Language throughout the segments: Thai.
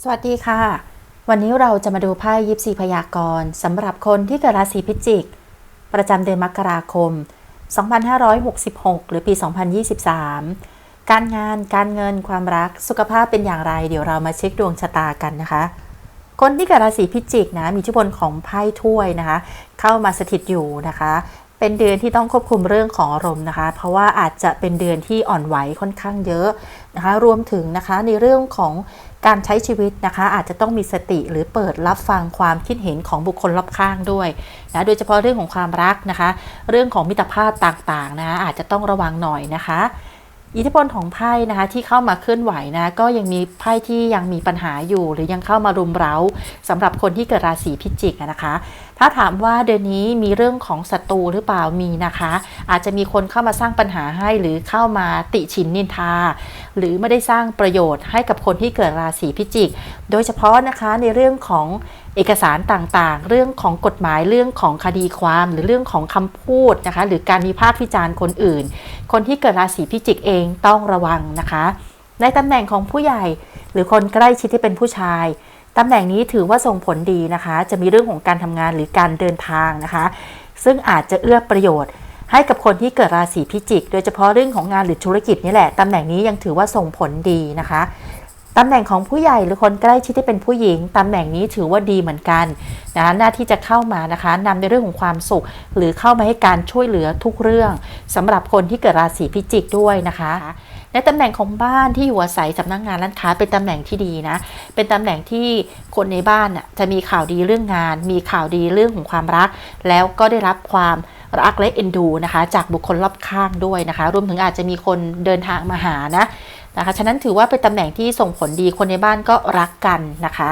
สวัสดีค่ะ วันนี้เราจะมาดูไพ่ยิปซีพยากรณ์สำหรับคนที่เกิดราศีพิจิก ประจำเดือนมกราคม 2566 หรือปี 2023 การงานการเงินความรักสุขภาพเป็นอย่างไร เดี๋ยวเรามาเช็คดวงชะตากันนะคะ คนที่เกิดราศีพิจิกนะมีอิทธิพลของไพ่ถ้วยนะคะ เข้ามาสถิตอยู่นะคะเป็นเดือนที่ต้องควบคุมเรื่องของอารมณ์นะคะ เพราะว่าอาจจะเป็นเดือนที่อ่อนไหวค่อนข้างเยอะนะคะ รวมถึงนะคะในเรื่องของ การใช้ชีวิตนะคะ อาจจะต้องมีสติหรือเปิดรับฟังความคิดเห็นของบุคคลรอบข้างด้วยนะโดยเฉพาะเรื่องของความรักนะคะ เรื่องของมิตรภาพต่างๆนะคะอาจจะต้องระวังหน่อยนะคะ อิทธิพลของไพ่นะคะที่เข้ามาเคลื่อนไหวนะก็ยังมีไพ่ที่ยังมีปัญหาอยู่ หรือยังเข้ามารุมเร้าสำหรับคนที่เกิดราศีพิจิกนะคะ ถ้าถามว่าเดือนนี้มีเรื่องของศัตรูหรือเปล่ามีนะคะ อาจจะมีคนเข้ามาสร้างปัญหาให้หรือเข้ามาติฉินนินทา หรือไม่ได้สร้างประโยชน์ให้กับคนที่เกิดราศีพิจิก โดยเฉพาะนะคะในเรื่องของ เอกสารต่างๆ เรื่องของกฎหมายเรื่องของคดีความหรือเรื่องของคำพูดนะคะ หรือการวิพากษ์วิจารณ์คนอื่น คนที่เกิดราศีพิจิกเองต้องระวังนะคะ ในตำแหน่งของผู้ใหญ่ หรือคนใกล้ชิดที่เป็นผู้ชายตำแหน่งนี้ถือว่าส่งผลดีนะคะ จะมีเรื่องของการทำงานหรือการเดินทางนะคะ ซึ่งอาจจะเอื้อประโยชน์ ให้กับคนที่เกิดราศีพิจิก โดยเฉพาะเรื่องของงานหรือธุรกิจนี่แหละตำแหน่งนี้ยังถือว่าส่งผลดีนะคะ ตำแหน่งของผู้ใหญ่หรือคนใกล้ชิดที่เป็นผู้หญิงตำแหน่งนี้ถือว่าดีเหมือนกันนะหน้าที่จะเข้ามานะคะนำในเรื่องของความสุข หรือเข้ามาให้การช่วยเหลือทุกเรื่องสำหรับคนที่เกิดราศีพิจิกด้วยนะคะในตำแหน่งของบ้านที่อยู่อาศัยสำนักงานร้านค้าเป็นตำแหน่งที่ดีนะ เป็นตำแหน่งที่คนในบ้านน่ะจะมีข่าวดีเรื่องงาน มีข่าวดีเรื่องของความรัก แล้วก็ได้รับความรักและเอ็นดูนะคะ จากบุคคลรอบข้างด้วยนะคะ รวมถึงอาจจะมีคนเดินทางมาหานะ นะคะฉะนั้นถือว่าเป็นตำแหน่งที่ส่งผลดีคนในบ้านก็รักกันนะคะ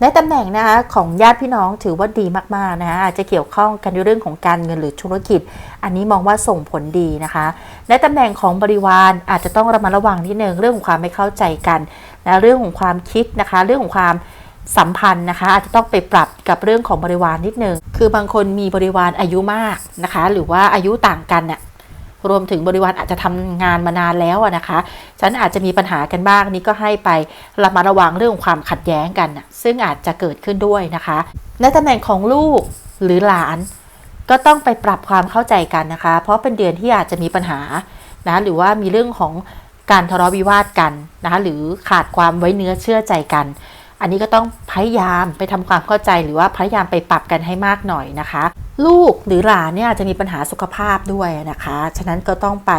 ในตำแหน่งนะคะของญาติพี่น้องถือว่าดีมากๆนะคะอาจจะเกี่ยวข้องกันในเรื่องของการเงินหรือธุรกิจ อันนี้มองว่าส่งผลดีนะคะในตำแหน่งของบริวารอาจจะต้องระมัดระวังนิดนึงเรื่องของความไม่เข้าใจกันนะเรื่องของความคิดนะคะ เรื่องของความสัมพันธ์นะคะ อาจจะต้องไปปรับกับเรื่องของบริวารนิดนึงคือบางคนมีบริวารอายุมากนะคะ หรือว่าอายุต่างกันเนี่ย รวมถึงบริวารอาจจะทำงานมานานแล้วนะคะ ฉันอาจจะมีปัญหากันบ้างนี่ก็ให้ไประมัดระวังเรื่องความขัดแย้งกัน ซึ่งอาจจะเกิดขึ้นด้วยนะคะ ในตำแหน่งของลูกหรือหลานก็ต้องไปปรับความเข้าใจกันนะคะ เพราะเป็นเดือนที่อาจจะมีปัญหานะหรือว่ามีเรื่องของการทะเลาะวิวาทกันนะคะหรือขาดความไว้เนื้อเชื่อใจกัน อันนี้ก็ต้องพยายามไปทำความเข้าใจหรือว่าพยายามไปปรับกันให้มากหน่อยนะคะ ลูกหรือหลานเนี่ยอาจจะมีปัญหาสุขภาพด้วยนะคะ ฉะนั้นก็ต้องไป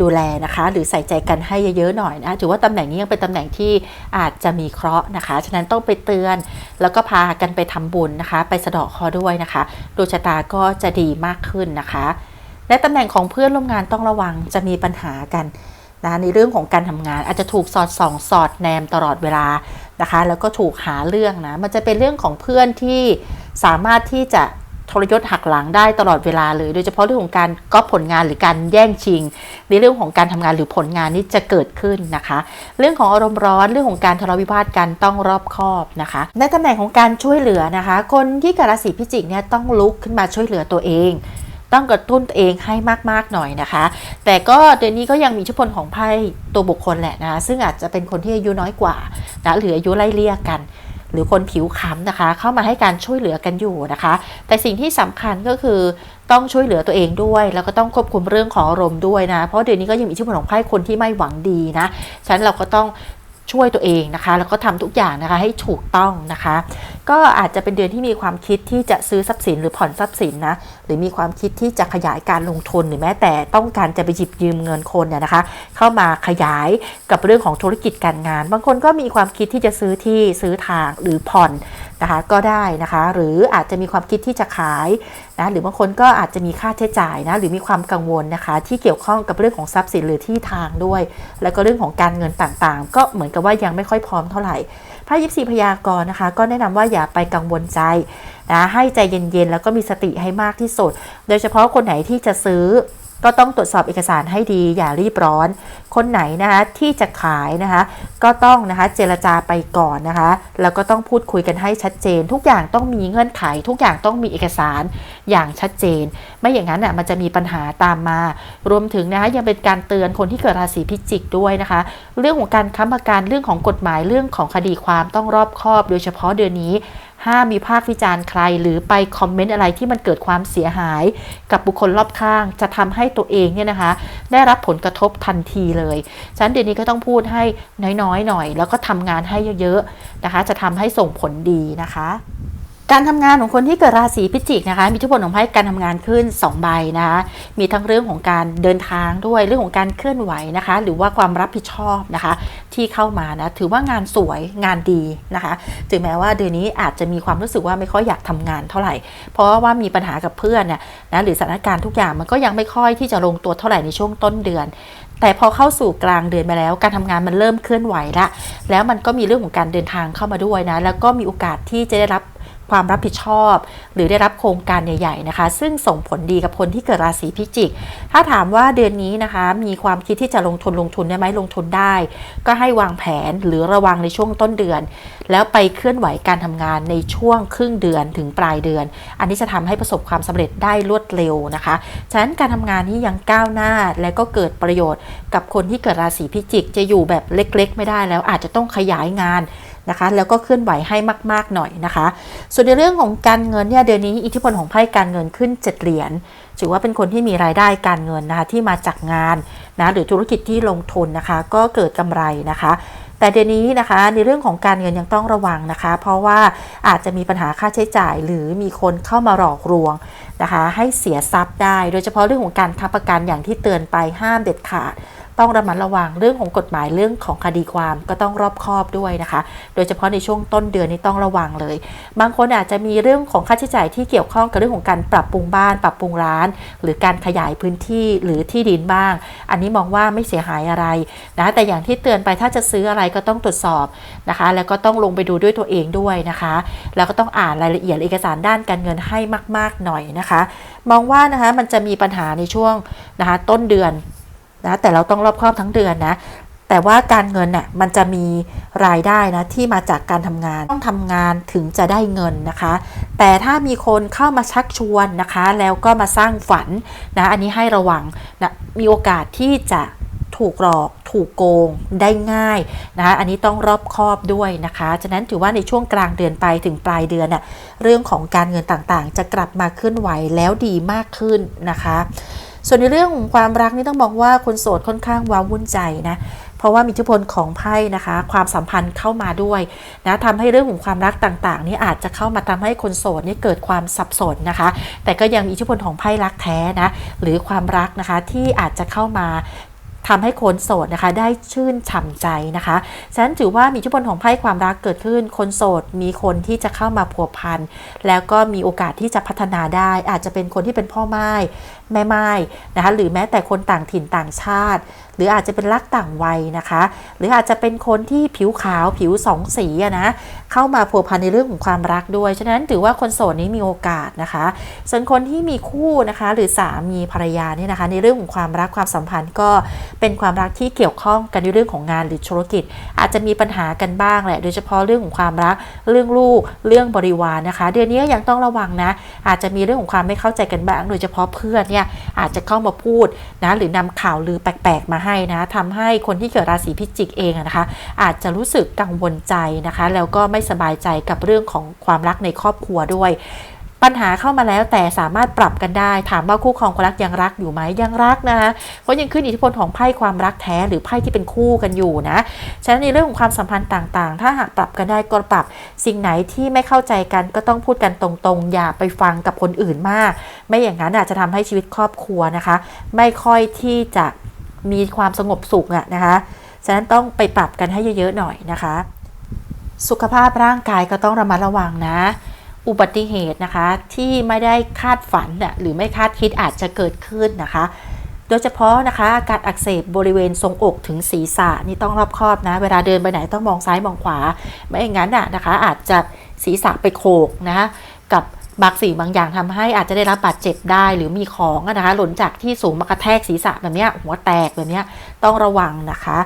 ดูแลนะคะ หรือใส่ใจกันให้เยอะๆหน่อยนะถือว่าตำแหน่งนี้ยังเป็นตำแหน่งที่อาจจะมีเคราะห์นะคะ ฉะนั้นต้องไปเตือน แล้วก็พากันไปทำบุญนะคะ ไปสะเดาะคราะห์ด้วยนะคะดวงชะตาก็จะดีมากขึ้นนะคะ และตำแหน่งของเพื่อนร่วมงานต้องระวังจะมีปัญหากันนะในเรื่องของการทำงานอาจจะถูกสอดส่อง สอดแนมตลอดเวลา นะคะ แล้วก็ถูกหาเรื่องนะ มันจะเป็นเรื่องของเพื่อนที่สามารถที่จะทรยศหักหลังได้ตลอดเวลาเลย โดยเฉพาะเรื่องของการก๊อปผลงานหรือการแย่งชิง ในเรื่องของการทำงานหรือผลงานนี้จะเกิดขึ้นนะคะ เรื่องของอารมณ์ร้อนเรื่องของการทะเลาะวิวาทกันต้องรอบคอบนะคะ ในตำแหน่งของการช่วยเหลือนะคะ คนที่กราศีพิจิกเนี่ยต้องลุกขึ้นมาช่วยเหลือตัวเอง ต้องกระตุ้นตัวเองให้มากๆหน่อยนะคะ แต่ก็เดือนนี้ก็ยังมีอิทธิพลของไพ่ตัวบุคคลแหละนะซึ่งอาจจะเป็นคนที่อายุน้อยกว่านะหรืออายุไล่เลี่ยกัน หรือคนผิวค้ำนะคะ เข้ามาให้การช่วยเหลือกันอยู่นะคะ แต่สิ่งที่สำคัญก็คือต้องช่วยเหลือตัวเองด้วย แล้วก็ต้องควบคุมเรื่องของอารมณ์ด้วยนะ เพราะเดือนนี้ก็ยังมีอิทธิพลของไพ่คนที่ไม่หวังดีนะฉะนั้นเราก็ต้องช่วยตัวเองนะคะ แล้วก็ทำทุกอย่างนะคะให้ถูกต้องนะคะ ก็อาจจะเป็นเดือนที่มีความคิดที่จะซื้อทรัพย์สินหรือผ่อนทรัพย์สินนะหรือมีความคิดที่จะขยายการลงทุนหรือแม้แต่ต้องการจะไปหยิบยืมเงินคนเนี่ยนะคะ เข้ามาขยายกับเรื่องของธุรกิจการงาน บางคนก็มีความคิดที่จะซื้อที่ซื้อทางหรือผ่อนนะคะก็ได้นะคะ หรืออาจจะมีความคิดที่จะขายนะหรือบางคนก็อาจจะมีค่าใช้จ่ายนะหรือมีความกังวลนะคะ ที่เกี่ยวข้องกับเรื่องของทรัพย์สินหรือที่ทางด้วย แล้วก็เรื่องของการเงินต่างๆ ก็เหมือนกับว่ายังไม่ค่อยพร้อมเท่าไหร่ไพ่ยิปซีพยากรณ์นะคะ ก็แนะนำว่าอย่าไปกังวลใจนะให้ใจเย็นๆ แล้วก็มีสติให้มากที่สุด โดยเฉพาะคนไหนที่จะซื้อ ก็ต้องตรวจสอบเอกสารให้ดีอย่ารีบร้อน คนไหนนะคะที่จะขายนะคะก็ต้องนะคะเจรจาไปก่อนนะคะ แล้วก็ต้องพูดคุยกันให้ชัดเจน ทุกอย่างต้องมีเงื่อนไข ทุกอย่างต้องมีเอกสารอย่างชัดเจน ไม่อย่างนั้นอะมันจะมีปัญหาตามมา รวมถึงนะคะยังเป็นการเตือนคนที่เกิดราศีพิจิกด้วยนะคะ เรื่องของการค้ำประกันเรื่องของกฎหมายเรื่องของคดีความต้องรอบคอบ โดยเฉพาะเดือนนี้ ห้ามมีภาควิจารณ์ใคร หรือไปคอมเมนต์อะไรที่มันเกิดความเสียหาย กับบุคคลรอบข้าง จะทำให้ตัวเองเนี่ยนะคะ ได้รับผลกระทบทันทีเลยฉะนั้นเดือนนี้ก็ต้องพูดให้น้อยๆหน่อย แล้วก็ทำงานให้เยอะๆนะคะ จะทำให้ส่งผลดีนะคะ การทำงานของคนที่เกิดราศีพิจิกนะคะ มีทุกผลของไพ่การทำงานขึ้น2ใบนะคะมีทั้งเรื่องของการเดินทางด้วยเรื่องของการเคลื่อนไหวนะคะ หรือว่าความรับผิดชอบนะคะ ที่เข้ามานะถือว่างานสวยงานดีนะคะ ถึงแม้ว่าเดือนนี้อาจจะมีความรู้สึกว่าไม่ค่อยอยากทำงานเท่าไหร่ เพราะว่ามีปัญหากับเพื่อนเนี่ยนะหรือสถานการณ์ทุกอย่างมันก็ยังไม่ค่อยที่จะลงตัวเท่าไหร่ในช่วงต้นเดือนแต่พอเข้าสู่กลางเดือนมาแล้ว การทำงานมันเริ่มเคลื่อนไหวละแล้วมันก็มีเรื่องของการเดินทางเข้ามาด้วยนะ แล้วก็มีโอกาสที่จะได้รับ ความรับผิดชอบ หรือได้รับโครงการใหญ่ ๆ นะคะ ซึ่งส่งผลดีกับคนที่เกิดราศีพิจิก ถ้าถามว่าเดือนนี้นะคะ มีความคิดที่จะลงทุนลงทุนได้ไหมลงทุนได้ ก็ให้วางแผนหรือระวังในช่วงต้นเดือน แล้วไปเคลื่อนไหวการทำงานในช่วงครึ่งเดือนถึงปลายเดือน อันนี้จะทำให้ประสบความสำเร็จได้รวดเร็วนะคะ ฉะนั้นการทำงานนี้ยังก้าวหน้าและก็เกิดประโยชน์กับคนที่เกิดราศีพิจิก จะอยู่แบบเล็ก ๆ ไม่ได้แล้วอาจจะต้องขยายงาน นะคะ แล้วก็เคลื่อนไหวให้มาก ๆ หน่อยนะคะ ส่วนในเรื่องของการเงินเนี่ยเดือนนี้อิทธิพลของไพ่การเงินขึ้น 7 เหรียญถือว่าเป็นคนที่มีรายได้การเงินนะคะที่มาจากงานนะหรือธุรกิจที่ลงทุนนะคะ ก็เกิดกำไรนะคะ แต่เดือนนี้นะคะในเรื่องของการเงินยังต้องระวังนะคะ เพราะว่าอาจจะมีปัญหาค่าใช้จ่าย หรือมีคนเข้ามาหลอกลวงนะคะ ให้เสียทรัพย์ได้ โดยเฉพาะเรื่องของการทับประกันอย่างที่เตือนไปห้ามเด็ดขาด ต้องระมัดระวังเรื่องของกฎหมายเรื่องของคดีความก็ต้องรอบคอบด้วยนะคะ โดยเฉพาะในช่วงต้นเดือนนี้ต้องระวังเลย บางคนอาจจะมีเรื่องของค่าใช้จ่ายที่เกี่ยวข้องกับเรื่องของการปรับปรุงบ้าน ปรับปรุงร้าน หรือการขยายพื้นที่หรือที่ดินบ้าง อันนี้มองว่าไม่เสียหายอะไรนะแต่อย่างที่เตือนไปถ้าจะซื้ออะไรก็ต้องตรวจสอบนะคะ แล้วก็ต้องลงไปดูด้วยตัวเองด้วยนะคะ แล้วก็ต้องอ่านรายละเอียดเอกสารด้านการเงินให้มาก ๆหน่อยนะคะ มองว่านะคะมันจะมีปัญหาในช่วงนะคะต้นเดือน นะแต่เราต้องรอบครอบทั้งเดือนนะแต่ว่าการเงินน่ะมันจะมีรายได้นะที่มาจากการทำงานต้องทำงานถึงจะได้เงินนะคะ แต่ถ้ามีคนเข้ามาชักชวนนะคะ แล้วก็มาสร้างฝันนะอันนี้ให้ระวังนะมีโอกาสที่จะถูกหลอกถูกโกงได้ง่ายนะคะอันนี้ต้องรอบคอบด้วยนะคะ ฉะนั้นถือว่าในช่วงกลางเดือนไปถึงปลายเดือนน่ะเรื่องของการเงินต่างๆ จะกลับมาเคลื่อนไหวแล้วดีมากขึ้นนะคะ ส่วนในเรื่องของความรักนี่ต้องบอกว่าคนโสดค่อนข้างว้าวุ่นใจนะเพราะว่ามีอิทธิพลของไพ่นะคะ ความสัมพันธ์เข้ามาด้วยนะทำให้เรื่องของความรักต่างๆ นี่อาจจะเข้ามาทำให้คนโสดนี่เกิดความสับสนนะคะ แต่ก็ยังมีอิทธิพลของไพ่รักแท้นะหรือความรักนะคะที่อาจจะเข้ามาทำให้คนโสดนะคะได้ชื่นฉ่ำใจนะคะฉะนั้นถือว่ามีอิทธิพลของไพ่ความรักเกิดขึ้น คนโสดมีคนที่จะเข้ามาผัวพัน แล้วก็มีโอกาสที่จะพัฒนาได้ อาจจะเป็นคนที่เป็นพ่อไม้ แม่ไม้นะคะหรือแม้แต่คนต่างถิ่นต่างชาติ หรืออาจจะเป็นรักต่างวัยนะคะ หรืออาจจะเป็นคนที่ผิวขาวผิวสองสีนะเข้ามาผัวพันในเรื่องของความรักด้วย ฉะนั้นถือว่าคนโสดนี้มีโอกาสนะคะ ส่วนคนที่มีคู่นะคะ หรือสามีภรรยาเนี่ยนะคะ ในเรื่องของความรักความสัมพันธ์ก็เป็นความรักที่เกี่ยวข้องกันในเรื่องของงานหรือธุรกิจ อาจจะมีปัญหากันบ้างแหละ โดยเฉพาะเรื่องของความรักเรื่องลูกเรื่องบริวารนะคะ เดือนนี้ยังต้องระวังนะอาจจะมีเรื่องของความไม่เข้าใจกันบ้าง โดยเฉพาะเพื่อนเนี่ยอาจจะเข้ามาพูดนะหรือนำข่าวลือแปลกๆมาให้นะทำให้คนที่เกิดราศีพิจิกเองนะคะอาจจะรู้สึกกังวลใจนะคะ แล้วก็ไม่สบายใจกับเรื่องของความรักในครอบครัวด้วย ปัญหาเข้ามาแล้วแต่สามารถปรับกันได้ ถามว่าคู่ครองคนรักยังรักอยู่ไหมยังรักนะคะเพราะยังขึ้นอิทธิพลของไพ่ความรักแท้หรือไพ่ที่เป็นคู่กันอยู่นะฉะนั้นในเรื่องของความสัมพันธ์ต่างๆ ถ้าหากปรับกันได้ก็ปรับ สิ่งไหนที่ไม่เข้าใจกันก็ต้องพูดกันตรงๆ อย่าไปฟังกับคนอื่นมาก ไม่อย่างนั้นอาจจะทำให้ชีวิตครอบครัวนะคะ ไม่ค่อยที่จะมีความสงบสุขอะนะคะฉะนั้นต้องไปปรับกันให้เยอะๆหน่อยนะคะ สุขภาพร่างกายก็ต้องระมัดระวังนะ อุบัติเหตุนะคะที่ไม่ได้คาดฝันน่ะหรือไม่คาดคิดอาจจะเกิดขึ้นนะคะ โดยเฉพาะนะคะอาการอักเสบบริเวณทรงอกถึงศีรษะนี่ต้องรอบคอบนะ เวลาเดินไปไหนต้องมองซ้ายมองขวา ไม่อย่างนั้นน่ะนะคะ อาจจะศีรษะไปโขกนะคะกับบางสิ่งบางอย่างทำให้อาจจะได้รับบาดเจ็บได้ หรือมีของนะคะหล่นจากที่สูงมากระแทกศีรษะแบบเนี้ยหัวแตกแบบเนี้ยต้องระวังนะคะ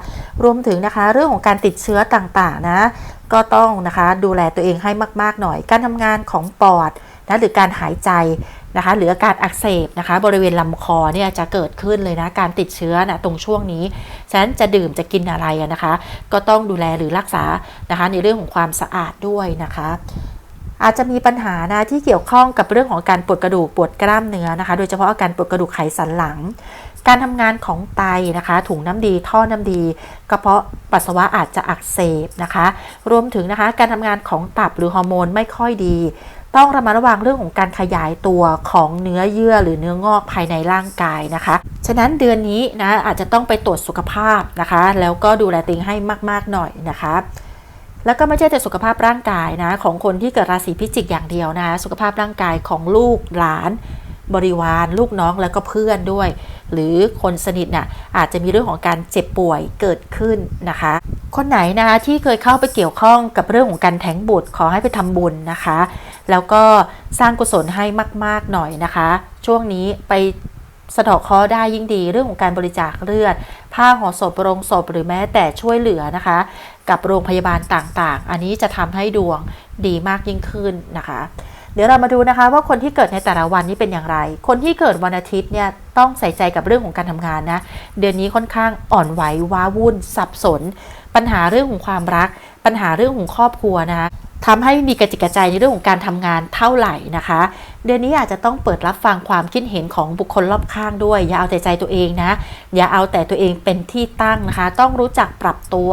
รวมถึงนะคะเรื่องของการติดเชื้อต่างๆนะ ก็ต้องนะคะดูแลตัวเองให้มาก ๆ หน่อย การทำงานของปอดนะหรือการหายใจนะคะหรืออาการอักเสบนะคะบริเวณลำคอเนี่ยจะเกิดขึ้นเลยนะการติดเชื้อนะตรงช่วงนี้ฉะนั้นจะดื่มจะกินอะไรนะคะ ก็ต้องดูแลหรือรักษานะคะในเรื่องของความสะอาดด้วยนะคะอาจจะมีปัญหานะที่เกี่ยวข้องกับเรื่องของการปวดกระดูกปวดกล้ามเนื้อนะคะ โดยเฉพาะอาการปวดกระดูกไขสันหลัง การทำงานของไตนะคะ ถุงน้ำดีท่อน้ำดี กระเพาะปัสสาวะอาจจะอักเสบนะคะ รวมถึงนะคะการทำงานของตับหรือฮอร์โมนไม่ค่อยดี ต้องระมัดระวังเรื่องของการขยายตัวของเนื้อเยื่อหรือเนื้องอกภายในร่างกายนะคะ ฉะนั้นเดือนนี้นะอาจจะต้องไปตรวจสุขภาพนะคะ แล้วก็ดูแลตัวเองให้มาก ๆ หน่อยนะคะแล้วก็ไม่ใช่แต่สุขภาพร่างกายนะของคนที่เกิดราศีพิจิกอย่างเดียวนะสุขภาพร่างกายของลูกหลาน บริวารลูกน้องแล้วก็เพื่อนด้วย หรือคนสนิทน่ะอาจจะมีเรื่องของการเจ็บป่วยเกิดขึ้นนะคะ คนไหนนะคะที่เคยเข้าไปเกี่ยวข้องกับเรื่องของการแท้งบุตรขอให้ไปทำบุญนะคะ แล้วก็สร้างกุศลให้มาก ๆหน่อยนะคะ ช่วงนี้ไปสะเดาะเคราะห์ได้ยิ่งดีเรื่องของการบริจาคเลือด ผ้าห่อศพโรงศพหรือแม้แต่ช่วยเหลือนะคะ กับโรงพยาบาลต่างๆ อันนี้จะทำให้ดวงดีมากยิ่งขึ้นนะคะ เดี๋ยวเรามาดูนะคะว่าคนที่เกิดในแต่ละวันนี้เป็นอย่างไร คนที่เกิดวันอาทิตย์เนี่ยต้องใส่ใจกับเรื่องของการทำงานนะ เดือนนี้ค่อนข้างอ่อนไหวว้าวุ่น สับสน ปัญหาเรื่องของความรัก ปัญหาเรื่องของครอบครัวนะคะทำให้มีกระจิกกระใจในเรื่องของการทำงานเท่าไหร่นะคะ เดือนนี้อาจจะต้องเปิดรับฟังความคิดเห็นของบุคคลรอบข้างด้วย อย่าเอาแต่ใจตัวเองนะ อย่าเอาแต่ตัวเองเป็นที่ตั้งนะคะ ต้องรู้จักปรับตัว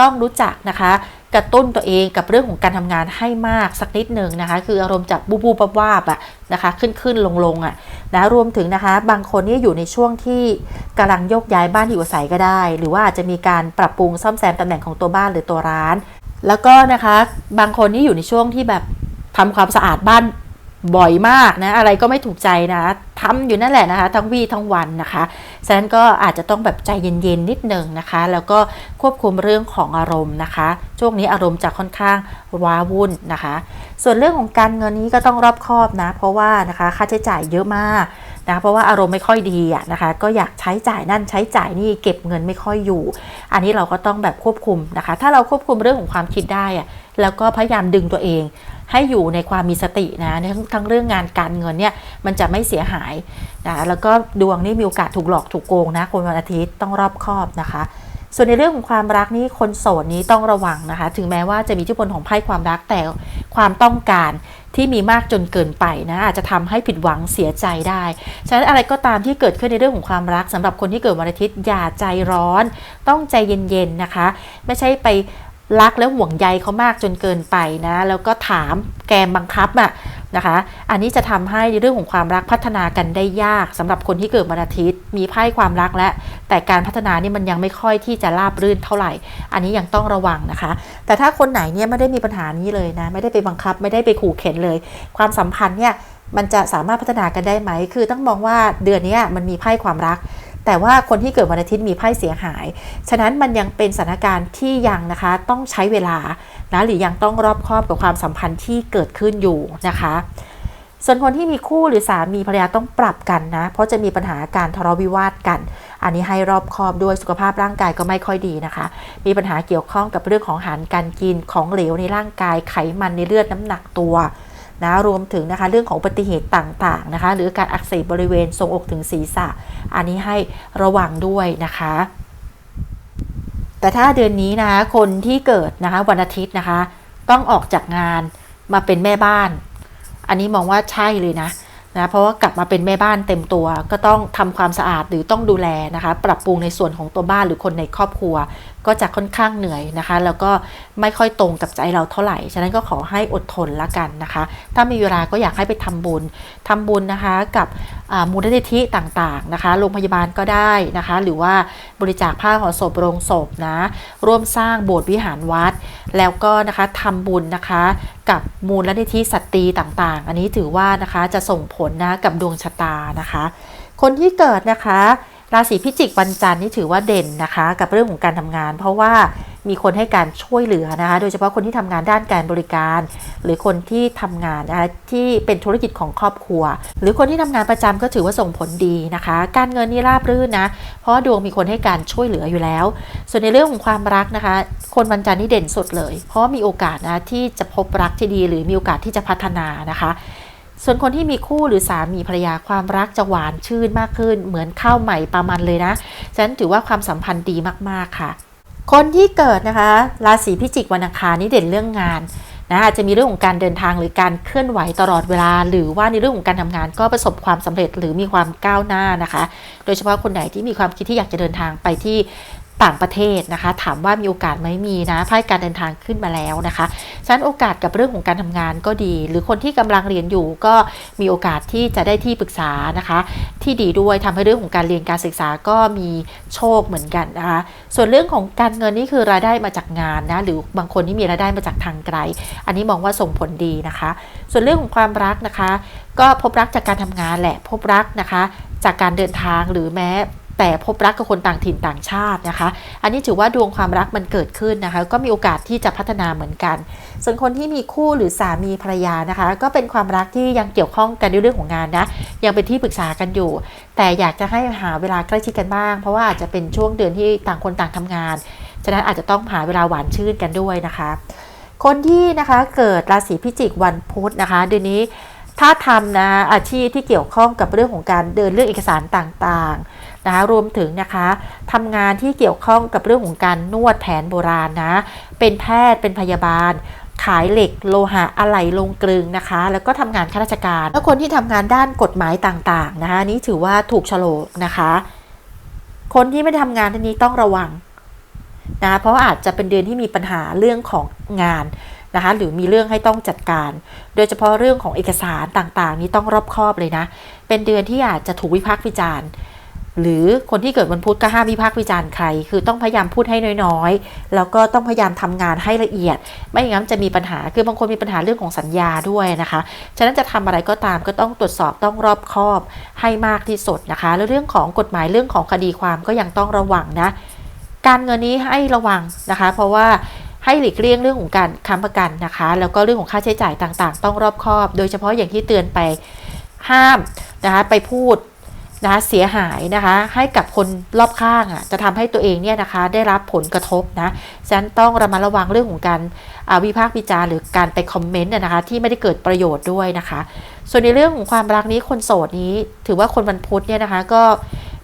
ต้องรู้จักนะคะ กระตุ้นตัวเองกับเรื่องของการทำงานให้มากสักนิดหนึ่งนะคะ คืออารมณ์จากบูบูบวาบอะนะคะ ขึ้นขึ้นลงลงอะนะรวมถึงนะคะ บางคนนี่อยู่ในช่วงที่กำลังโยกย้ายบ้านที่อยู่อาศัยก็ได้ หรือว่าอาจจะมีการปรับปรุงซ่อมแซมตำแหน่งของตัวบ้านหรือตัวร้าน แล้วก็นะคะบางคนนี่อยู่ในช่วงที่แบบทำความสะอาดบ้าน บ่อยมากนะอะไรก็ไม่ถูกใจนะทำอยู่นั่นแหละนะคะ ทั้งวี่ทั้งวันนะคะฉะนั้นก็อาจจะต้องแบบใจเย็นๆนิดหนึ่งนะคะ แล้วก็ควบคุมเรื่องของอารมณ์นะคะช่วงนี้อารมณ์จะค่อนข้างว้าวุ่นนะคะ ส่วนเรื่องของการเงินนี้ก็ต้องรอบคอบนะ เพราะว่านะคะค่าใช้จ่ายเยอะมากนะเพราะว่าอารมณ์ไม่ค่อยดีอะนะคะก็อยากใช้จ่ายนั่นใช้จ่ายนี่เก็บเงินไม่ค่อยอยู่ อันนี้เราก็ต้องแบบควบคุมนะคะ ถ้าเราควบคุมเรื่องของความคิดได้อะแล้วก็พยายามดึงตัวเอง ให้อยู่ในความมีสตินะทั้งทั้งเรื่องงานการเงินเนี่ยมันจะไม่เสียหายนะแล้วก็ดวงนี่มีโอกาสถูกหลอกถูกโกงนะคนวันอาทิตย์ต้องรอบคอบนะคะ ส่วนในเรื่องของความรักนี่คนโสดนี้ต้องระวังนะคะ ถึงแม้ว่าจะมีทธิพลของไพ่ความรักแต่ความต้องการที่มีมากจนเกินไปนะอาจจะทำให้ผิดหวังเสียใจได้ ฉะนั้นอะไรก็ตามที่เกิดขึ้นในเรื่องของความรักสำหรับคนที่เกิดวันอาทิตย์อย่าใจร้อน ต้องใจเย็นๆนะคะ ไม่ใช่ไป รักและห่วงใยเขามากจนเกินไปนะ แล้วก็ถามแกมบังคับอะนะคะ อันนี้จะทำให้เรื่องของความรักพัฒนากันได้ยากสำหรับคนที่เกิดวันอาทิตย์ มีไพ่ความรักและ แต่การพัฒนานี่มันยังไม่ค่อยที่จะราบรื่นเท่าไหร่ อันนี้ยังต้องระวังนะคะ แต่ถ้าคนไหนเนี่ยไม่ได้มีปัญหานี้เลยนะ ไม่ได้ไปบังคับ ไม่ได้ไปขู่เข็นเลย ความสัมพันธ์เนี่ยมันจะสามารถพัฒนากันได้ไหม คือต้องมองว่าเดือนนี้มันมีไพ่ความรัก แต่ว่าคนที่เกิดวันอาทิตย์มีไพ่เสียหาย ฉะนั้นมันยังเป็นสถานการณ์ที่ยังนะคะต้องใช้เวลานะหรือยังต้องรอบคอบกับความสัมพันธ์ที่เกิดขึ้นอยู่นะคะ ส่วนคนที่มีคู่หรือสามีภรรยาต้องปรับกันนะ เพราะจะมีปัญหาการทะเลาะวิวาทกัน อันนี้ให้รอบคอบด้วยสุขภาพร่างกายก็ไม่ค่อยดีนะคะ มีปัญหาเกี่ยวข้องกับเรื่องของอาหารการกินของเหลวในร่างกายไขมันในเลือดน้ำหนักตัว นะรวมถึงนะคะเรื่องของอุบัติเหตุต่างๆนะคะ หรือการอักเสบบริเวณทรงอกถึงศีรษะ อันนี้ให้ระวังด้วยนะคะ แต่ถ้าเดือนนี้นะคะคนที่เกิดนะคะวันอาทิตย์นะคะ ต้องออกจากงานมาเป็นแม่บ้าน อันนี้มองว่าใช่เลยนะนะเพราะว่ากลับมาเป็นแม่บ้านเต็มตัว ก็ต้องทำความสะอาดหรือต้องดูแลนะคะ ปรับปรุงในส่วนของตัวบ้านหรือคนในครอบครัว ก็จะค่อนข้างเหนื่อยนะคะ แล้วก็ไม่ค่อยตรงกับใจเราเท่าไหร่ ฉะนั้นก็ขอให้อดทนละกันนะคะ ถ้ามีเวลาก็อยากให้ไปทำบุญทำบุญนะคะกับมูลนิธิต่างๆนะคะ โรงพยาบาลก็ได้นะคะ หรือว่าบริจาคผ้าห่อศพโรงศพนะ ร่วมสร้างโบสถ์วิหารวัด แล้วก็นะคะทำบุญนะคะกับมูลนิธิสตรีต่างๆ อันนี้ถือว่านะคะจะส่งผลนะกับดวงชะตานะคะ คนที่เกิดนะคะ ราศีพิจิกวันจันทร์นี่ถือว่าเด่นนะคะ กับเรื่องของการทำงาน เพราะว่ามีคนให้การช่วยเหลือนะคะ โดยเฉพาะคนที่ทำงานด้านการบริการ หรือคนที่ทำงานนะคะที่เป็นธุรกิจของครอบครัว หรือคนที่ทำงานประจำก็ถือว่าส่งผลดีนะคะ การเงินนี่ราบรื่นนะ เพราะดวงมีคนให้การช่วยเหลืออยู่แล้ว ส่วนในเรื่องของความรักนะคะ คนวันจันทร์นี่เด่นสุดเลย เพราะมีโอกาสนะที่จะพบรักที่ดี หรือมีโอกาสที่จะพัฒนานะคะ ส่วนคนที่มีคู่หรือสามีภรรยาความรักจะหวานชื่นมากขึ้น เหมือนข้าวใหม่ประมันเลยนะฉะนั้นถือว่าความสัมพันธ์ดีมากๆค่ะ คนที่เกิดนะคะราศีพิจิกวันอังคารนี่เด่นเรื่องงานนะอาจจะมีเรื่องของการเดินทางหรือการเคลื่อนไหวตลอดเวลา หรือว่าในเรื่องของการทำงานก็ประสบความสำเร็จหรือมีความก้าวหน้านะคะ โดยเฉพาะคนไหนที่มีความคิดที่อยากจะเดินทางไปที่ ต่างประเทศนะคะ ถามว่ามีโอกาสไหมมีนะไพ่การเดินทางขึ้นมาแล้วนะคะฉะนั้นโอกาสกับเรื่องของการทำงานก็ดี หรือคนที่กำลังเรียนอยู่ก็มีโอกาสที่จะได้ที่ปรึกษานะคะ ที่ดีด้วยทำให้เรื่องของการเรียนการศึกษาก็มีโชคเหมือนกันนะคะ ส่วนเรื่องของการเงินนี่คือรายได้มาจากงานนะหรือบางคนที่มีรายได้มาจากทางไกล อันนี้มองว่าส่งผลดีนะคะ ส่วนเรื่องของความรักนะคะ ก็พบรักจากการทำงานแหละพบรักนะคะ จากการเดินทางหรือแม้ แต่พบรักกับคนต่างถิ่นต่างชาตินะคะ อันนี้ถือว่าดวงความรักมันเกิดขึ้นนะคะ ก็มีโอกาสที่จะพัฒนาเหมือนกัน ส่วนคนที่มีคู่หรือสามีภรรยานะคะ ก็เป็นความรักที่ยังเกี่ยวข้องกันในเรื่องของงานนะ ยังเป็นที่ปรึกษากันอยู่ แต่อยากจะให้หาเวลาใกล้ชิดกันบ้าง เพราะว่าอาจจะเป็นช่วงเดือนที่ต่างคนต่างทำงาน ฉะนั้นอาจจะต้องหาเวลาหวานชื่นกันด้วยนะคะ คนที่นะคะเกิดราศีพิจิกวันพุธนะคะ เดือนนี้ถ้าทำนะอาชีพที่เกี่ยวข้องกับเรื่องของการเดินเรื่องเอกสารต่างๆ นะคะรวมถึงนะคะทำงานที่เกี่ยวข้องกับเรื่องของการนวดแผนโบราณนะ เป็นแพทย์เป็นพยาบาลขายเหล็กโลหะอะไหล่ลงกลึงนะคะ แล้วก็ทำงานข้าราชการ แล้วคนที่ทำงานด้านกฎหมายต่างๆนะคะนี่ถือว่าถูกโฉลกนะคะ คนที่ไม่ได้ทำงานทีนี้ต้องระวังนะเพราะอาจจะเป็นเดือนที่มีปัญหาเรื่องของงานนะคะหรือมีเรื่องให้ต้องจัดการ โดยเฉพาะเรื่องของเอกสารต่างๆ นี้ต้องรอบคอบเลยนะ เป็นเดือนที่อาจจะถูกวิพากษ์วิจารณ์ หรือคนที่เกิดวันพุธก็ห้ามวิพากษ์วิจารณ์ใคร คือต้องพยายามพูดให้น้อยๆ แล้วก็ต้องพยายามทำงานให้ละเอียด ไม่อย่างนั้นจะมีปัญหา คือบางคนมีปัญหาเรื่องของสัญญาด้วยนะคะ ฉะนั้นจะทำอะไรก็ตามก็ต้องตรวจสอบต้องรอบคอบให้มากที่สุดนะคะ แล้วเรื่องของกฎหมายเรื่องของคดีความก็ยังต้องระวังนะ การเงินนี้ให้ระวังนะคะ เพราะว่าให้หลีกเลี่ยงเรื่องของการค้ำประกันนะคะ แล้วก็เรื่องของค่าใช้จ่ายต่างๆ ต้องรอบคอบ โดยเฉพาะอย่างที่เตือนไปห้ามนะคะไปพูด นะคะเสียหายนะคะให้กับคนรอบข้างอะจะทำให้ตัวเองเนี่ยนะคะได้รับผลกระทบนะฉะนั้นต้องระมัดระวังเรื่องของการวิพากษ์วิจารหรือการไปคอมเมนต์นะคะที่ไม่ได้เกิดประโยชน์ด้วยนะคะ ส่วนในเรื่องของความรักนี้คนโสดนี้ ถือว่าคนวันพุธเนี่ยนะคะก็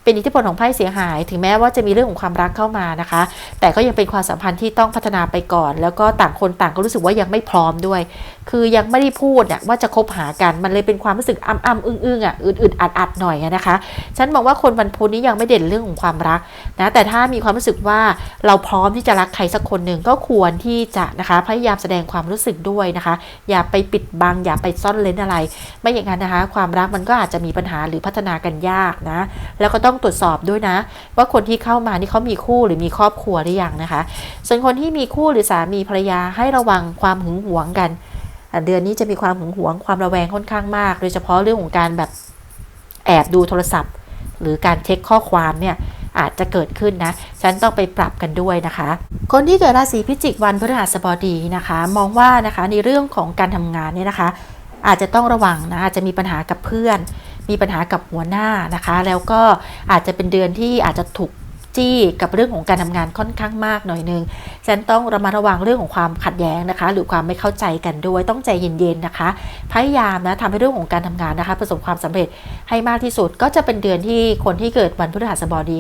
เป็นอิทธิพลของไพ่เสียหาย ถึงแม้ว่าจะมีเรื่องของความรักเข้ามานะคะ แต่ก็ยังเป็นความสัมพันธ์ที่ต้องพัฒนาไปก่อน แล้วก็ต่างคนต่างก็รู้สึกว่ายังไม่พร้อมด้วย คือยังไม่ได้พูดน่ว่าจะคบหากันมันเลยเป็นความรู้สึกอ้ำอ้ำอึ้งอึ้งอะอึดๆอัดอัดหน่อยนะคะ ฉันมองว่าคนวันพุธนี้ยังไม่เด่นเรื่องของความรักนะแต่ถ้ามีความรู้สึกว่าเราพร้อมที่จะรักใครสักคนหนึ่งก็ควรที่จะนะคะพยายามแสดงความรู้สึกด้วยนะคะ อย่าไปปิดบังอย่าไปซ่อนเลนอะไร ไม่อย่างนั้นนะคะ ความรักมันก็อาจจะมีปัญหาหรือพัฒนากันยากนะ แล้วก็ต้องตรวจสอบด้วยนะ ว่าคนที่เข้ามานี่เขามีคู่หรือมีครอบครัวหรือยังนะคะ ส่วนคนที่มีคู่หรือสามีภรรยาให้ระวังความหึงหวงกัน เดือนนี้จะมีความหึงหวงความระแวงค่อนข้างมาก โดยเฉพาะเรื่องของการแบบแอบดูโทรศัพท์ หรือการเช็คข้อความเนี่ยอาจจะเกิดขึ้นนะ ฉันต้องไปปรับกันด้วยนะคะ คนที่เกิดราศีพิจิกวันพฤหัสบดีนะคะ มองว่านะคะในเรื่องของการทำงานเนี่ยนะคะ อาจจะต้องระวังนะอาจจะมีปัญหากับเพื่อน มีปัญหากับหัวหน้านะคะ แล้วก็อาจจะเป็นเดือนที่อาจจะถูก จี้กับเรื่องของการทำงานค่อนข้างมากหน่อยนึงฉันต้องระมัดระวังเรื่องของความขัดแย้งนะคะ หรือความไม่เข้าใจกันด้วยต้องใจเย็นๆนะคะ พยายามนะทำให้เรื่องของการทำงานนะคะ ประสบความสำเร็จให้มากที่สุด ก็จะเป็นเดือนที่คนที่เกิดวันพฤหัสบดี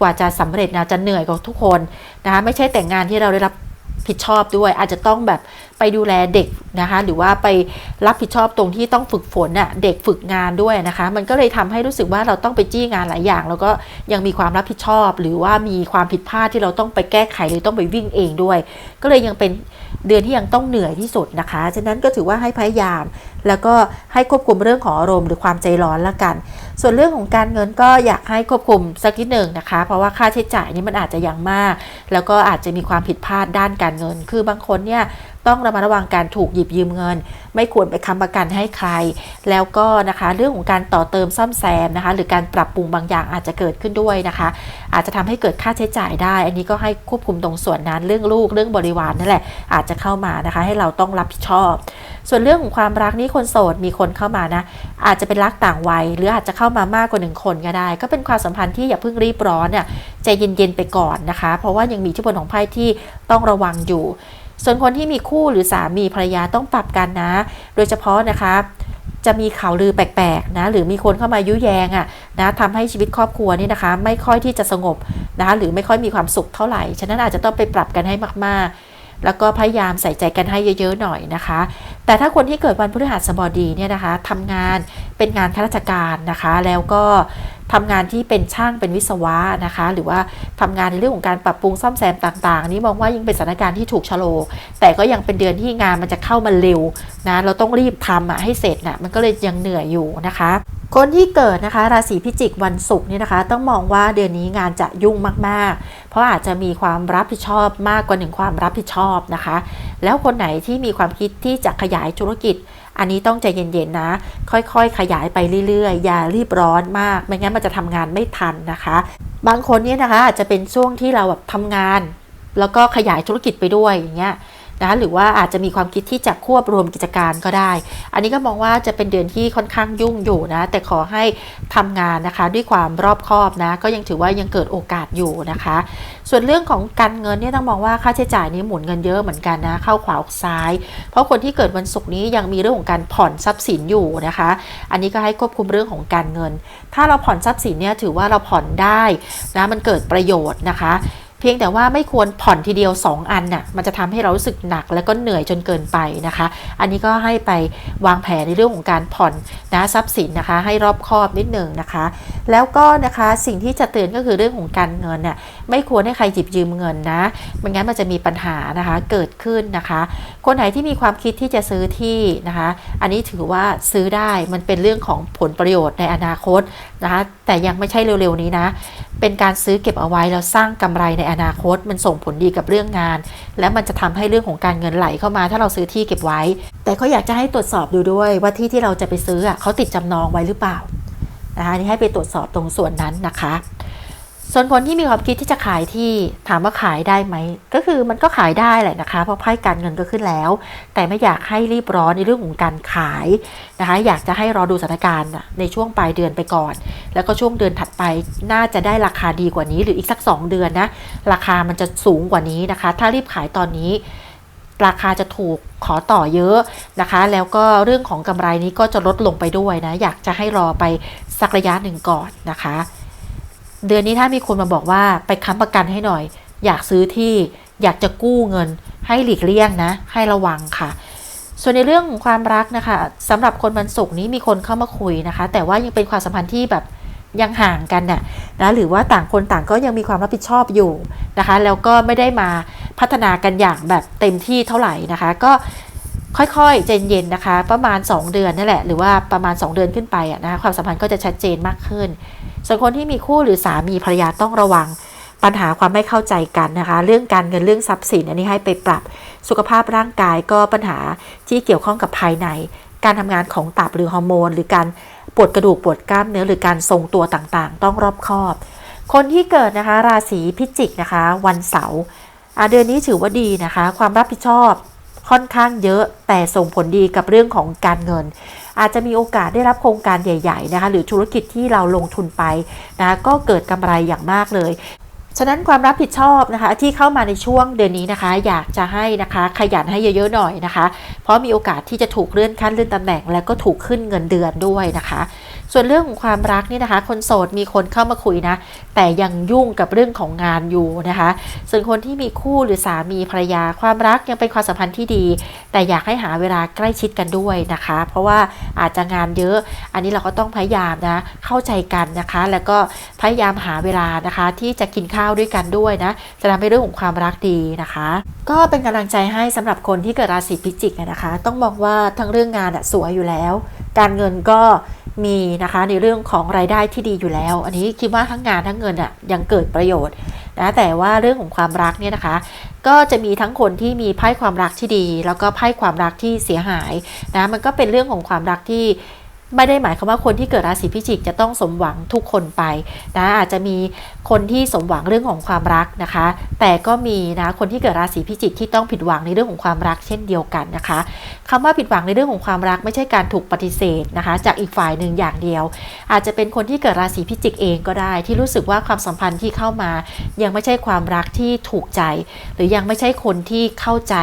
กว่าจะสำเร็จนะจะเหนื่อยกว่าทุกคนนะคะไม่ใช่แต่งงานที่เราได้รับผิดชอบด้วย อาจจะต้องแบบไปดูแลเด็กนะคะ หรือว่าไปรับผิดชอบตรงที่ต้องฝึกฝนน่ะเด็กฝึกงานด้วยนะคะ มันก็เลยทำให้รู้สึกว่าเราต้องไปจี้งานหลายอย่าง แล้วก็ยังมีความรับผิดชอบ หรือว่ามีความผิดพลาดที่เราต้องไปแก้ไขหรือต้องไปวิ่งเองด้วย ก็เลยยังเป็นเดือนที่ยังต้องเหนื่อยที่สุดนะคะ ฉะนั้นก็ถือว่าให้พยายาม แล้วก็ให้ควบคุมเรื่องของอารมณ์หรือความใจร้อนละกัน ส่วนเรื่องของการเงินก็อยากให้ควบคุมสักนิดหนึ่งนะคะ เพราะว่าค่าใช้จ่ายนี่มันอาจจะยังมาก แล้วก็อาจจะมีความผิดพลาดด้านการเงิน คือบางคนเนี่ย ต้องระมัดระวังการถูกหยิบยืมเงิน ไม่ควรไปค้ำประกันให้ใคร แล้วก็นะคะเรื่องของการต่อเติมซ่อมแซมนะคะหรือการปรับปรุงบางอย่างอาจจะเกิดขึ้นด้วยนะคะ อาจจะทำให้เกิดค่าใช้จ่ายได้ อันนี้ก็ให้ควบคุมตรงส่วนนั้นเรื่องลูกเรื่องบริวารนั่นแหละอาจจะเข้ามานะคะ ให้เราต้องรับผิดชอบ ส่วนเรื่องของความรักนี่คนโสดมีคนเข้ามานะอาจจะเป็นรักต่างวัย หรืออาจจะเข้ามามากกว่าหนึ่งคนก็ได้ ก็เป็นความสัมพันธ์ที่อย่าเพิ่งรีบร้อนเนี่ยใจเย็นๆไปก่อนนะคะ เพราะว่ายังมีอิที่พลของไพ่ที่ต้องระวังอยู่ ส่วนคนที่มีคู่หรือสามีภรรยาต้องปรับกันนะ โดยเฉพาะนะคะจะมีข่าวลือแปลกๆนะหรือมีคนเข้ามายุแยงอะ่ะนะทำให้ชีวิตครอบครัวนี่นะคะ ไม่ค่อยที่จะสงบนะคะหรือไม่ค่อยมีความสุขเท่าไหร่ฉะนั้นอาจจะต้องไปปรับกันให้มากๆ แล้วก็พยายามใส่ใจกันให้เยอะๆหน่อยนะคะ แต่ถ้าคนที่เกิดวันพฤหัสบดีเนี่ยนะคะทำงานเป็นงานข้าราชการนะคะ แล้วก็ ทำงานที่เป็นช่างเป็นวิศวะนะคะ หรือว่าทำงานในเรื่องของการปรับปรุงซ่อมแซมต่างๆ นี่มองว่ายังเป็นสถานการณ์ที่ถูกชะโล แต่ก็ยังเป็นเดือนที่งานมันจะเข้ามาเร็วนะเราต้องรีบทำอะให้เสร็จนะมันก็เลยยังเหนื่อยอยู่นะคะคนที่เกิดนะคะราศีพิจิกวันศุกร์นี่นะคะ ต้องมองว่าเดือนนี้งานจะยุ่งมากๆ เพราะอาจจะมีความรับผิดชอบมากกว่าหนึ่งความรับผิดชอบนะคะ แล้วคนไหนที่มีความคิดที่จะขยายธุรกิจ อันนี้ต้องใจเย็นๆนะ ค่อยๆ ขยายไปเรื่อยๆ อย่ารีบร้อนมาก ไม่งั้นมันจะทำงานไม่ทันนะคะ บางคนเนี่ยนะคะอาจจะเป็นช่วงที่เราแบบทำงาน แล้วก็ขยายธุรกิจไปด้วยอย่างเงี้ย นะคะหรือว่าอาจจะมีความคิดที่จะควบรวมกิจการก็ได้ อันนี้ก็มองว่าจะเป็นเดือนที่ค่อนข้างยุ่งอยู่นะ แต่ขอให้ทำงานนะคะด้วยความรอบคอบนะ ก็ยังถือว่ายังเกิดโอกาสอยู่นะคะ ส่วนเรื่องของการเงินเนี่ยต้องมองว่าค่าใช้จ่ายนี้หมุนเงินเยอะเหมือนกันนะ เข้าขวาออกซ้าย เพราะคนที่เกิดวันศุกร์นี้ยังมีเรื่องของการผ่อนทรัพย์สินอยู่นะคะ อันนี้ก็ให้ควบคุมเรื่องของการเงิน ถ้าเราผ่อนทรัพย์สินเนี่ยถือว่าเราผ่อนได้นะมันเกิดประโยชน์นะคะ เพียงแต่ว่าไม่ควรผ่อนทีเดียว 2 อันน่ะมันจะทำให้เรารู้สึกหนักแล้วก็เหนื่อยจนเกินไปนะคะ อันนี้ก็ให้ไปวางแผนในเรื่องของการผ่อนนะทรัพย์สินนะคะ ให้รอบคอบนิดหนึ่งนะคะ แล้วก็นะคะสิ่งที่จะเตือนก็คือเรื่องของการเงินเนี่ย ไม่ควรให้ใครหยิบยืมเงินนะไม่งั้นมันจะมีปัญหานะคะเกิดขึ้นนะคะ คนไหนที่มีความคิดที่จะซื้อที่นะคะ อันนี้ถือว่าซื้อได้มันเป็นเรื่องของผลประโยชน์ในอนาคตนะคะ แต่ยังไม่ใช่เร็วๆนี้นะ เป็นการซื้อเก็บเอาไว้แล้วสร้างกำไรในอนาคต มันส่งผลดีกับเรื่องงาน และมันจะทำให้เรื่องของการเงินไหลเข้ามา ถ้าเราซื้อที่เก็บไว้ แต่เขาอยากจะให้ตรวจสอบดูด้วยว่าที่ที่เราจะไปซื้ออะเขาติดจำนองไว้หรือเปล่านะคะนี่ให้ไปตรวจสอบตรงส่วนนั้นนะคะ ส่วนคนที่มีความคิดที่จะขายที่ถามว่าขายได้ไหม ก็คือมันก็ขายได้แหละนะคะ เพราะไพ่การเงินก็ขึ้นแล้ว แต่ไม่อยากให้รีบร้อนในเรื่องของการขายนะคะ อยากจะให้รอดูสถานการณ์ในช่วงปลายเดือนไปก่อน แล้วก็ช่วงเดือนถัดไปน่าจะได้ราคาดีกว่านี้ หรืออีกสัก 2 เดือนนะราคามันจะสูงกว่านี้นะคะ ถ้ารีบขายตอนนี้ราคาจะถูกขอต่อเยอะนะคะ แล้วก็เรื่องของกำไรนี้ก็จะลดลงไปด้วยนะ อยากจะให้รอไปสักระยะหนึ่งก่อนนะคะ เดือนนี้ถ้ามีคนมาบอกว่าไปค้ำประกันให้หน่อย อยากซื้อที่อยากจะกู้เงิน ให้หลีกเลี่ยงนะ ให้ระวังค่ะ ส่วนในเรื่องของความรักนะคะสำหรับคนวันศุกร์นี้มีคนเข้ามาคุยนะคะ แต่ว่ายังเป็นความสัมพันธ์ที่แบบยังห่างกันน่ะนะหรือว่าต่างคนต่างก็ยังมีความรับผิดชอบอยู่นะคะ แล้วก็ไม่ได้มาพัฒนากันอย่างแบบเต็มที่เท่าไหร่นะคะ ก็ ค่อยๆใจเย็นนะคะ ประมาณ 2 เดือนนั่นแหละ หรือว่าประมาณ 2 เดือนขึ้นไปอะนะคะความสัมพันธ์ก็จะชัดเจนมากขึ้น ส่วนคนที่มีคู่หรือสามีภรรยาต้องระวังปัญหาความไม่เข้าใจกันนะคะ เรื่องการเงินเรื่องทรัพย์สินอันนี้ให้ไปปรับสุขภาพร่างกายก็ปัญหาที่เกี่ยวข้องกับภายใน การทำงานของตับหรือฮอร์โมน หรือการปวดกระดูกปวดกล้ามเนื้อหรือการทรงตัวต่างๆ ต้องรอบคอบ คนที่เกิดนะคะราศีพิจิกนะคะ วันเสาร์เดือนนี้ถือว่าดีนะคะ ความรับผิดชอบ ค่อนข้างเยอะแต่ส่งผลดีกับเรื่องของการเงิน อาจจะมีโอกาสได้รับโครงการใหญ่ ๆ นะคะ หรือธุรกิจที่เราลงทุนไปนะคะก็เกิดกำไรอย่างมากเลยฉะนั้นความรับผิดชอบนะคะที่เข้ามาในช่วงเดือนนี้นะคะ อยากจะให้นะคะขยันให้เยอะๆหน่อยนะคะ เพราะมีโอกาสที่จะถูกเลื่อนขั้นเลื่อนตำแหน่ง แล้วก็ถูกขึ้นเงินเดือนด้วยนะคะ ส่วนเรื่องของความรักนี่นะคะ คนโสดมีคนเข้ามาคุยนะ แต่ยังยุ่งกับเรื่องของงานอยู่นะคะ ส่วนคนที่มีคู่หรือสามีภรรยาความรักยังเป็นความสัมพันธ์ที่ดี แต่อยากให้หาเวลาใกล้ชิดกันด้วยนะคะ เพราะว่าอาจจะงานเยอะ อันนี้เราก็ต้องพยายามนะเข้าใจกันนะคะ แล้วก็พยายามหาเวลานะคะ ที่จะกินข้าวด้วยกันด้วยนะจะทำให้เรื่องของความรักดีนะคะ ก็เป็นกำลังใจให้สำหรับคนที่เกิดราศีพิจิกนะคะ ต้องบอกว่าทั้งเรื่องงานอะสวยอยู่แล้ว การเงินก็ มีนะคะในเรื่องของรายได้ที่ดีอยู่แล้ว อันนี้คิดว่าทั้งงานทั้งเงินอะยังเกิดประโยชน์นะแต่ว่าเรื่องของความรักเนี่ยนะคะ ก็จะมีทั้งคนที่มีไพ่ความรักที่ดี แล้วก็ไพ่ความรักที่เสียหายนะมันก็เป็นเรื่องของความรักที่ ไม่ได้หมายความว่าคนที่เกิดราศีพิจิกจะต้องสมหวังทุกคนไปนะอาจจะมีคนที่สมหวังเรื่องของความรักนะคะ แต่ก็มีนะคนที่เกิดราศีพิจิกที่ต้องผิดหวังในเรื่องของความรักเช่นเดียวกันนะคะคำว่าผิดหวังในเรื่องของความรักไม่ใช่การถูกปฏิเสธนะคะ จากอีกฝ่ายหนึ่งอย่างเดียว อาจจะเป็นคนที่เกิดราศีพิจิกเองก็ได้ ที่รู้สึกว่าความสัมพันธ์ที่เข้ามา ยังไม่ใช่ความรักที่ถูกใจ หรือยังไม่ใช่คนที่เข้าใจ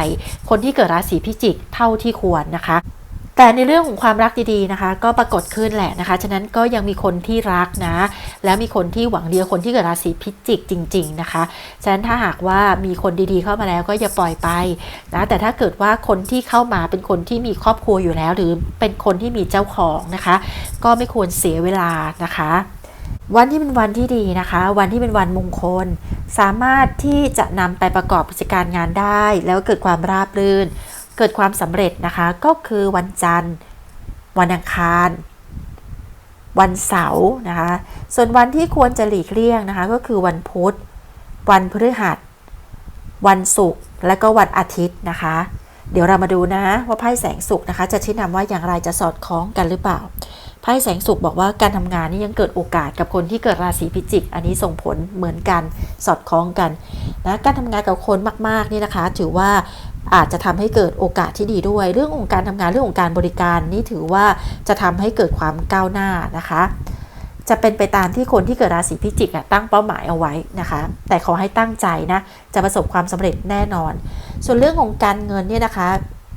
คนที่เกิดราศีพิจิกเท่าที่ควรนะคะ แต่ในเรื่องของความรักดีๆนะคะ ก็ปรากฏขึ้นแหละนะคะ ฉะนั้นก็ยังมีคนที่รักนะ แล้วมีคนที่หวังดีกับคนที่เกิดราศีพิจิกจริง ๆนะคะ ฉะนั้นถ้าหากว่ามีคนดีๆเข้ามาแล้วก็อย่าปล่อยไปนะ แต่ถ้าเกิดว่าคนที่เข้ามาเป็นคนที่มีครอบครัวอยู่แล้ว หรือเป็นคนที่มีเจ้าของนะคะ ก็ไม่ควรเสียเวลานะคะวันที่เป็นวันที่ดีนะคะ วันที่เป็นวันมงคล สามารถที่จะนำไปประกอบกิจการงานได้ แล้วเกิดความราบรื่น เกิดความสำเร็จนะคะก็คือวันจันทร์ วันอังคาร วันเสาร์นะคะ ส่วนวันที่ควรจะหลีกเลี่ยงนะคะ ก็คือวันพุธ วันพฤหัส วันศุกร์และก็วันอาทิตย์นะคะ เดี๋ยวเรามาดูนะว่าไพ่แสงสุกนะคะ จะชี้นำว่าอย่างไรจะสอดคล้องกันหรือเปล่าไพ่แสงสุกบอกว่าการทำงานนี่ยังเกิดโอกาสกับคนที่เกิดราศีพิจิก อันนี้ส่งผลเหมือนกันสอดคล้องกันนะการทำงานกับคนมากๆนี่นะคะ ถือว่า อาจจะทำให้เกิดโอกาสที่ดีด้วย เรื่องของการทำงานเรื่องของการบริการนี่ถือว่าจะทำให้เกิดความก้าวหน้านะคะ จะเป็นไปตามที่คนที่เกิดราศีพิจิกตั้งเป้าหมายเอาไว้นะคะ แต่ขอให้ตั้งใจนะจะประสบความสำเร็จแน่นอน ส่วนเรื่องของการเงินเนี่ยนะคะ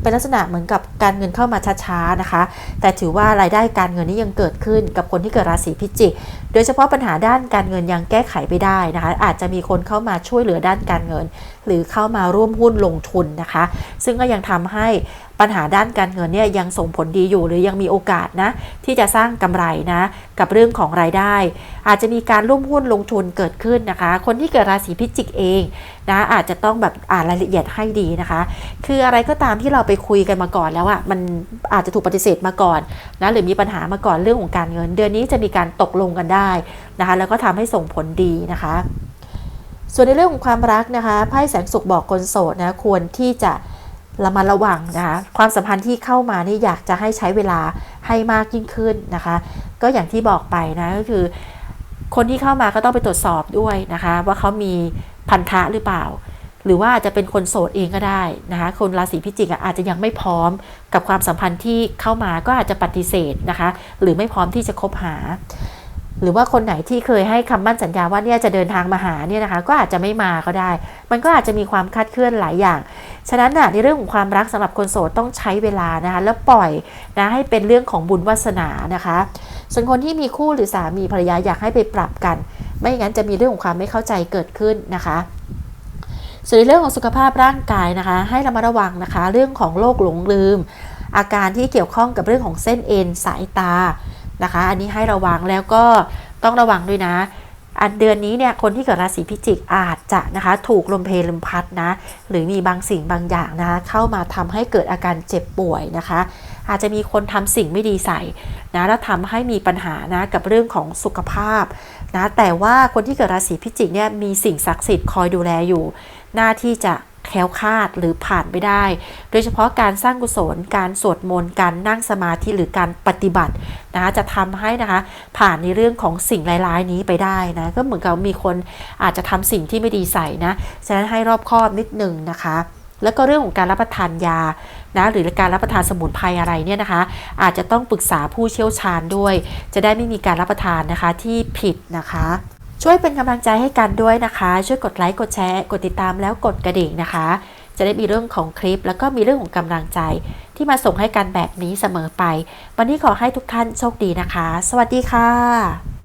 เป็นลักษณะเหมือนกับการเงินเข้ามาช้าๆนะคะ แต่ถือว่ารายได้การเงินนี้ยังเกิดขึ้นกับคนที่เกิดราศีพิจิก โดยเฉพาะปัญหาด้านการเงินยังแก้ไขไปได้นะคะ อาจจะมีคนเข้ามาช่วยเหลือด้านการเงิน หรือเข้ามาร่วมหุ้นลงทุนนะคะ ซึ่งก็ยังทำให้ ปัญหาด้านการเงินเนี่ยยังส่งผลดีอยู่หรือยังมีโอกาสนะที่จะสร้างกำไรนะกับเรื่องของรายได้ อาจจะมีการร่วมหุ้นลงทุนเกิดขึ้นนะคะ คนที่เกิดราศีพิจิกเองนะอาจจะต้องแบบอ่านรายละเอียดให้ดีนะคะ คืออะไรก็ตามที่เราไปคุยกันมาก่อนแล้วอะ่ะมันอาจจะถูกปฏิเสธมาก่อนนะหรือมีปัญหามาก่อนเรื่องของการเงิน เดือนนี้จะมีการตกลงกันได้นะคะแล้วก็ทำให้ส่งผลดีนะคะ ส่วนในเรื่องของความรักนะคะไพ่แสงสุขบอกคนโสดนะควรที่จะ ระมัดระวังนะคะความสัมพันธ์ที่เข้ามานี่อยากจะให้ใช้เวลาให้มากยิ่งขึ้นนะคะ ก็อย่างที่บอกไปนะก็คือ คนที่เข้ามาก็ต้องไปตรวจสอบด้วยนะคะ ว่าเขามีพันธะหรือเปล่า หรือว่าอาจจะเป็นคนโสดเองก็ได้นะคะ คนราศีพิจิกอาจจะยังไม่พร้อมกับความสัมพันธ์ที่เข้ามาก็อาจจะปฏิเสธนะคะ หรือไม่พร้อมที่จะคบหา หรือว่าคนไหนที่เคยให้คำมั่นสัญญาว่าเนี่ยจะเดินทางมาหาเนี่ยนะคะ ก็อาจจะไม่มาก็ได้ มันก็อาจจะมีความคาดเคลื่อนหลายอย่าง ฉะนั้นน่ะในเรื่องของความรักสำหรับคนโสดต้องใช้เวลานะคะแล้วปล่อยนะให้เป็นเรื่องของบุญวาสนานะคะ ส่วนคนที่มีคู่หรือสามีภรรยาอยากให้ไปปรับกัน ไม่งั้นจะมีเรื่องของความไม่เข้าใจเกิดขึ้นนะคะส่วนในเรื่องของสุขภาพร่างกายนะคะ ให้ระมัดระวังนะคะ เรื่องของโรคหลงลืม อาการที่เกี่ยวข้องกับเรื่องของเส้นเอ็นสายตา นะคะ อันนี้ให้ระวังแล้วก็ต้องระวังด้วยนะ อันเดือนนี้เนี่ยคนที่เกิดราศีพิจิกอาจจะนะคะถูกลมเพลลมพัดนะ หรือมีบางสิ่งบางอย่างนะคะเข้ามาทำให้เกิดอาการเจ็บป่วยนะคะ อาจจะมีคนทำสิ่งไม่ดีใส่นะแล้วทำให้มีปัญหานะกับเรื่องของสุขภาพนะแต่ว่าคนที่เกิดราศีพิจิกเนี่ยมีสิ่งศักดิ์สิทธิ์คอยดูแลอยู่ หน้าที่จะ แคล้วคลาดหรือผ่านไปได้ โดยเฉพาะการสร้างกุศล การสวดมนต์ การนั่งสมาธิหรือการปฏิบัตินะคะจะทำให้นะคะผ่านในเรื่องของสิ่งร้ายๆนี้ไปได้นะก็เหมือนกับมีคนอาจจะทำสิ่งที่ไม่ดีใส่นะฉะนั้นให้รอบคอบนิดหนึ่งนะคะแล้วก็เรื่องของการรับประทานยานะหรือการรับประทานสมุนไพรอะไรเนี่ยนะคะ อาจจะต้องปรึกษาผู้เชี่ยวชาญด้วย จะได้ไม่มีการรับประทานนะคะที่ผิดนะคะ ช่วยเป็นกำลังใจให้กันด้วยนะคะ ช่วยกดไลค์ กดแชร์ กดติดตามแล้วกดกระดิ่งนะคะ จะได้มีเรื่องของคลิป แล้วก็มีเรื่องของกำลังใจ ที่มาส่งให้กันแบบนี้เสมอไป วันนี้ขอให้ทุกท่านโชคดีนะคะ สวัสดีค่ะ